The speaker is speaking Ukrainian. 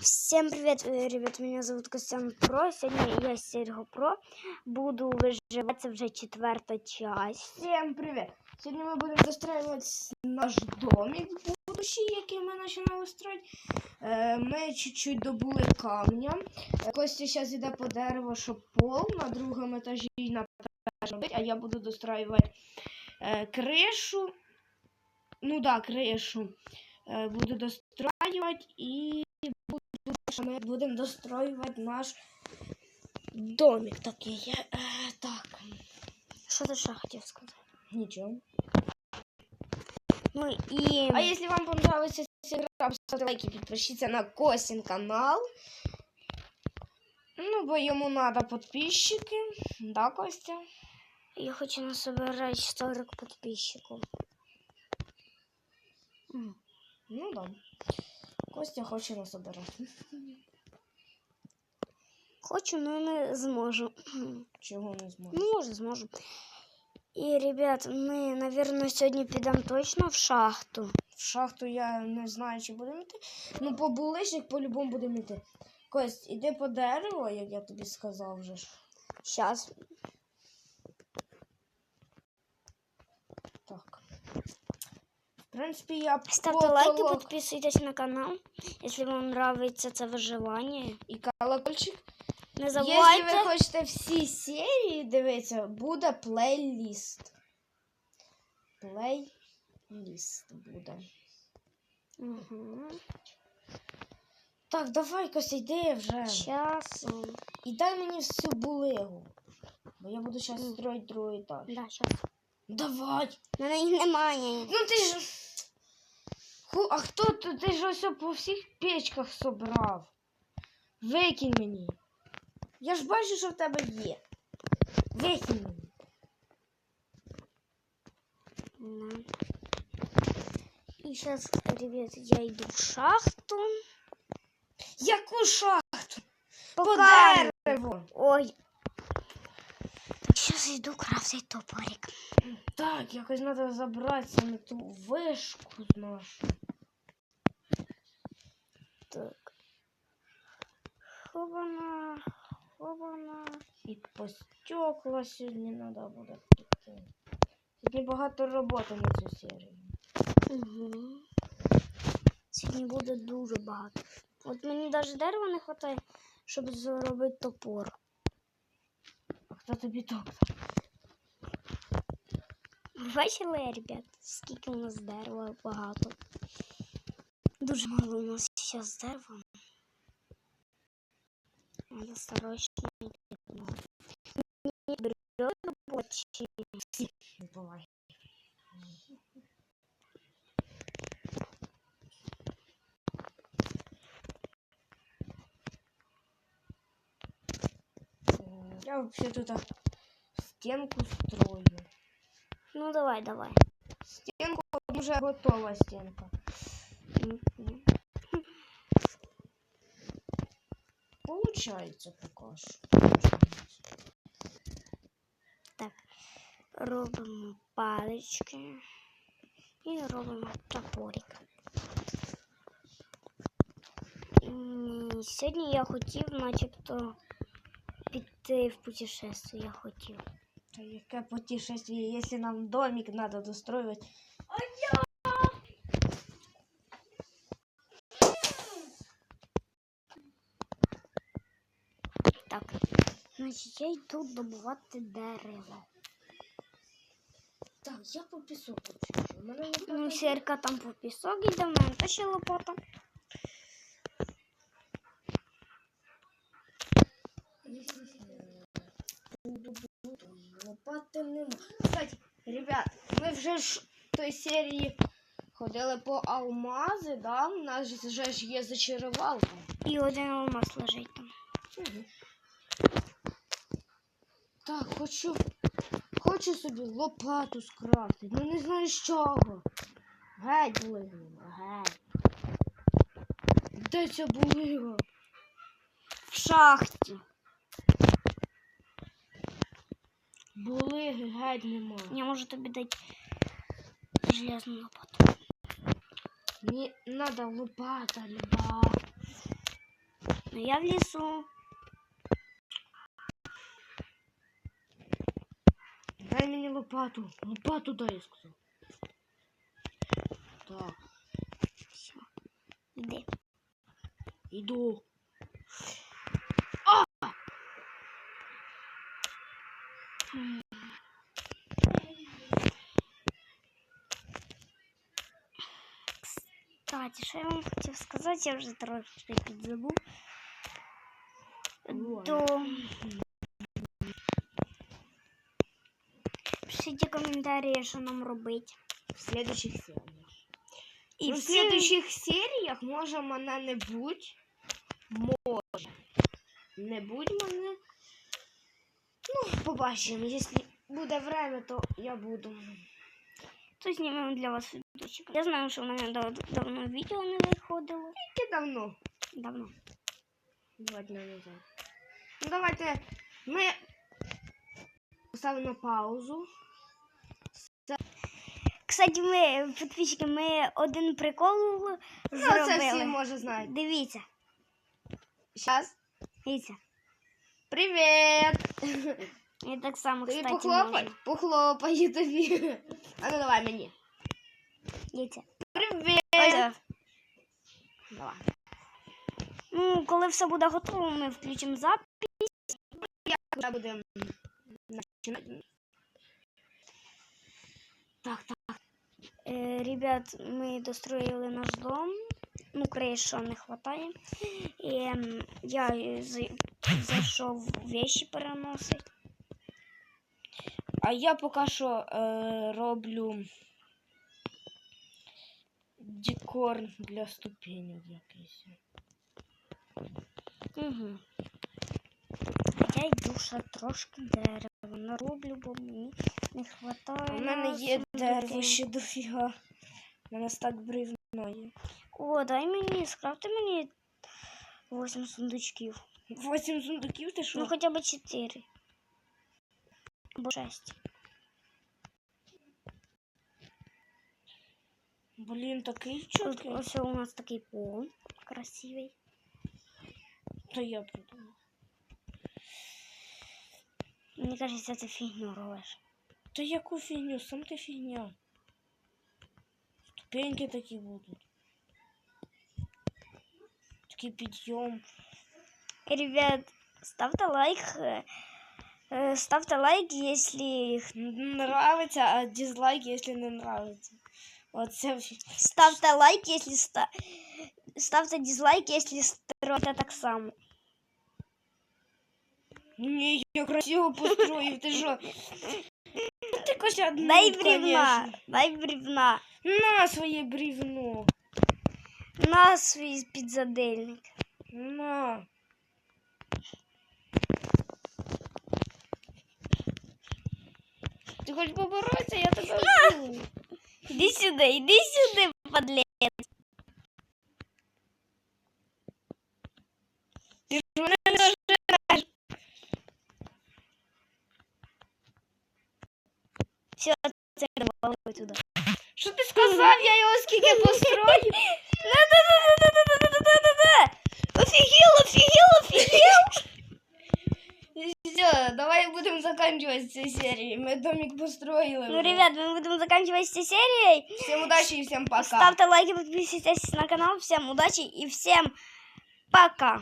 Всем привет, э, ребят, меня зовут Костян Про. Сегодня я Серго Про. Буду выживать, це вже четверта часть. Всем привет! Сегодня мы будем достраивать наш домик будущий, який ми починали строить. Е, Ми чуть-чуть добули камня. Е, Костя зараз йде по дереву, щоб пол на другому етажі і на першому робити, а я буду достроювати е, кришу. Ну да, кришу. Е, Буду достроювати і буду, що ми будемо достроювати наш домик такий. Е, Так, Що ти ще хотів сказати? нічого. Ну і А если вам понравилась эта игра, ставьте лайки, подпишитесь на Косин канал. Ну, бо йому надо подписчики. Да, Костя? я хочу насобирати 40 підписчиків. М. Ну да. Костя хоче нас обирати. Хочу, але не зможу. Чого не зможе? Ну, може, зможу. І, ребят, ми, напевно, сьогодні підемо точно в шахту. В шахту я не знаю, чи будемо йти. Ну, по булишник по-любому будемо йти. Кость, іди по дереву, як я тобі сказав вже. Зараз. Так. В принципі, я Ставте лайки, підписуйтесь на канал, якщо вам подобається це виживання. і колокольчик. Не Якщо забувайте. ви хочете всі серії дивитися, буде плейліст. Плейліст буде. Угу. Так, давай Костя, йди вже. Часом. І дай мені всю булигу. Бо я буду зараз строїти другий етаж. Да, щас. Давай. У мене їх немає. Ну ти ж. Ху, а хто тут? Ти ж ось по всіх печках собрав. Викинь мені. Я ж бачу, що в тебе є. Викинь мені. Да. І зараз, ребят, я йду в шахту. Яку шахту? По дереву. Ой. Йду крафтить топорик. Так, якось треба забратися на ту вишку нашу. Так. Хована, хована. І по стекла сьогодні треба буде прийти. Сьогодні багато роботи на цю серію. Угу. Сьогодні буде дуже багато. От мені навіть дерева не вистачає, щоб зробити топор. Хто тобі так? Бачили, ребят, скільки у нас дерева багато. Дуже мало у нас зараз дерева. Надо срочно йти. Ні, бере робочі. Не Я вообще тут стенку строю. Ну давай, давай. Стенку вже готова стенка. Мгм. Получається поки що. Так, робимо палички і робимо топорик. І Сьогодні я хотів начебто піти в путешествие. Я хотів. Та яке путешествие, якщо нам домик надо достроювати. Так, значить, я йду добувати дерево. Так, я по пісок хочу. У мене не Ну, сірка там по пісок іде, в мене та ще лопата. Нема. Кстати, ребят, ми вже ж в той серії ходили по алмази, да? У нас же вже ж є зачарувалка. І один алмаз лежить там. Так, хочу. Хочу собі лопату скрафтити. Ну не знаю з чого. Геть булига, геть. Де ця булига? В шахті. Булиги геть нема. Я можу тобі дати железну лопату. Мені треба лопата, люба. Ну я в лісу. Дай мені лопату. Лопату дай, я сказав. Так, Все. Іди. іду. Кстати, що я вам хотів сказати, я вже трошки підзабув. То пишіть коментарі, що нам робити. В следующих серіях. І ну, в следующих серіях може мене не будь. Може. Не будь мене. Ну, побачимо. Якщо буде время, то я буду. то знімемо для вас відосик. Я знаю, що в мене дав- давно відео не виходило. Тільки давно. Давно. Два дня назад. Ну давайте ми поставимо на паузу. Кстати, ми, підписчики, ми один прикол Ну, це всі може знають. Дивіться, Щас. дивіться. Привіт! Я так само, кстати, похлопать? можу. Похлопаю тобі. А ну давай мені. Дивіться. Привіт! Ось, е, Давай. Ну, коли все буде готово, ми включимо запис. Вже будемо починати. Так, так. Е, ребят, ми достроїли наш дом. Ну, криша не вистачає. І ем, я е, зайшов вещи переносити. А я поки що е, роблю декор для ступенек якийсь. Угу. Я йду ще трошки дерева нароблю, бо мені не вистачає. У мене є дерево ще дофіга. У мене стак бревно. О, дай мені, скрафти мені 8 сундучків. Восім сундуків ти що? Ну хоча б 4. Або 6. Блін, такий Тут чіткий. ось у нас такий пол красивий. То я придумав. Мені кажеться, ти фігню робиш. Та яку фігню, сам ти фігня. Ступеньки такі будуть. Такий підйом. Ребят, ставте лайк. э, э, Ставте лайк, если Нравиться, а дизлайк, якщо не нравиться. Оце фі- ставте лайк, если ста... ставте дизлайк, если строите так само. Ні, я красиво построїв, ти що? Ти хоч одну, Дай бревна, конечно. дай бревна. На своє бревно. На свій підзадильник. На. Ти хочеш поборотися, а я тебе вб'ю. А! Іди сюди, іди подлец. Ти ж мене нажираєш. Все, це давали туди. Що ти сказав? Я його скільки построю? Надо будемо заканчивать цю серію. Ми домик построїли. Ну, вже. ребят, мы будем заканчивать с этой серией. Всім удачі і всім пока. Ставьте лайки, подписывайтесь на канал. Всем удачи и всем пока.